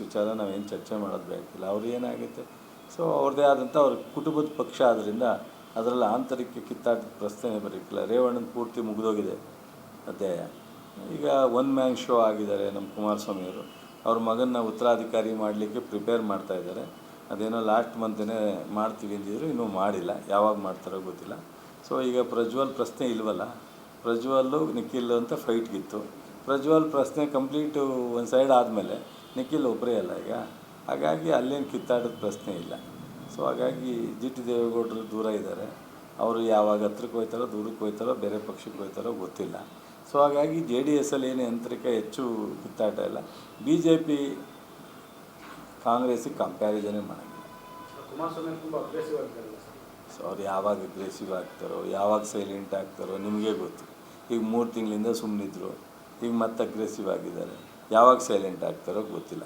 ವಿಚಾರ ನಾವೇನು ಚರ್ಚೆ ಮಾಡೋದು ಬೇಕಿಲ್ಲ. ಅವ್ರು ಏನಾಗುತ್ತೆ? ಸೊ ಅವ್ರದ್ದೇ ಆದಂಥ ಅವ್ರ ಕುಟುಂಬದ ಪಕ್ಷ ಆದ್ದರಿಂದ ಅದರಲ್ಲಿ ಆಂತರಿಕ ಕಿತ್ತಾಟದ ಪ್ರಶ್ನೆ ಬರೋಕ್ಕಿಲ್ಲ ರೇವಣ್ಣನ ಪೂರ್ತಿ ಮುಗಿದೋಗಿದೆ ಅಧ್ಯಾಯ ಈಗ ಒನ್ ಮ್ಯಾನ್ ಶೋ ಆಗಿದ್ದಾರೆ ನಮ್ಮ ಕುಮಾರಸ್ವಾಮಿಯವರು ಅವ್ರ. ಮಗನ ಉತ್ತರಾಧಿಕಾರಿ ಮಾಡಲಿಕ್ಕೆ ಪ್ರಿಪೇರ್ ಮಾಡ್ತಾ ಇದ್ದಾರೆ. ಅದೇನೋ ಲಾಸ್ಟ್ ಮಂತೇ ಮಾಡ್ತೀವಿ ಅಂದಿದ್ರು ಇನ್ನೂ ಮಾಡಿಲ್ಲ. ಯಾವಾಗ ಮಾಡ್ತಾರೋ ಗೊತ್ತಿಲ್ಲ. ಸೊ ಈಗ ಪ್ರಜ್ವಲ್ ಪ್ರಶ್ನೆ ಇಲ್ವಲ್ಲ? ಪ್ರಜ್ವಲ್ಲು ನಿಖಿಲ್ ಅಂತ ಫೈಟ್ಗಿತ್ತು ಪ್ರಜ್ವಲ್ ಪ್ರಶ್ನೆ ಕಂಪ್ಲೀಟು ಒಂದು ಸೈಡ್ ಆದಮೇಲೆ ನಿಖಿಲ್ ಒಬ್ಬರೇ ಅಲ್ಲ ಈಗ. ಹಾಗಾಗಿ ಅಲ್ಲೇನು ಕಿತ್ತಾಡೋದು ಪ್ರಶ್ನೆ ಇಲ್ಲ. ಸೊ ಹಾಗಾಗಿ ಜಿ ಟಿ ದೇವೇಗೌಡರು ದೂರ ಇದ್ದಾರೆ ಅವರು ಯಾವಾಗ ಹತ್ರಕ್ಕೆ ಹೋಯ್ತಾರೋ ದೂರಕ್ಕೆ ಹೋಯ್ತಾರೋ ಬೇರೆ ಪಕ್ಷಕ್ಕೆ ಹೋಯ್ತಾರೋ ಗೊತ್ತಿಲ್ಲ. ಸೊ ಹಾಗಾಗಿ ಜೆ ಡಿ ಎಸ್ಸಲ್ಲಿ ಏನು ಯಂತ್ರಿಕ ಹೆಚ್ಚು ಕಿತ್ತಾಟ ಇಲ್ಲ. ಬಿ ಜೆ ಪಿ ಕಾಂಗ್ರೆಸ್ಸಿಗೆ ಕಂಪ್ಯಾರಿಸನೇ ಮಾಡೋಂಗಿಲ್ಲ. ಸೊ ಅವ್ರು ಯಾವಾಗ ಅಗ್ರೆಸಿವ್ ಆಗ್ತಾರೋ ಯಾವಾಗ ಸೈಲೆಂಟ್ ಆಗ್ತಾರೋ ನಿಮಗೆ ಗೊತ್ತು. ಈಗ ಮೂರು ತಿಂಗಳಿಂದ ಸುಮ್ಮನಿದ್ರು ಈಗ ಮತ್ತೆ ಅಗ್ರೆಸಿವ್ ಆಗಿದ್ದಾರೆ. ಯಾವಾಗ ಸೈಲೆಂಟ್ ಆಗ್ತಾರೋ ಗೊತ್ತಿಲ್ಲ.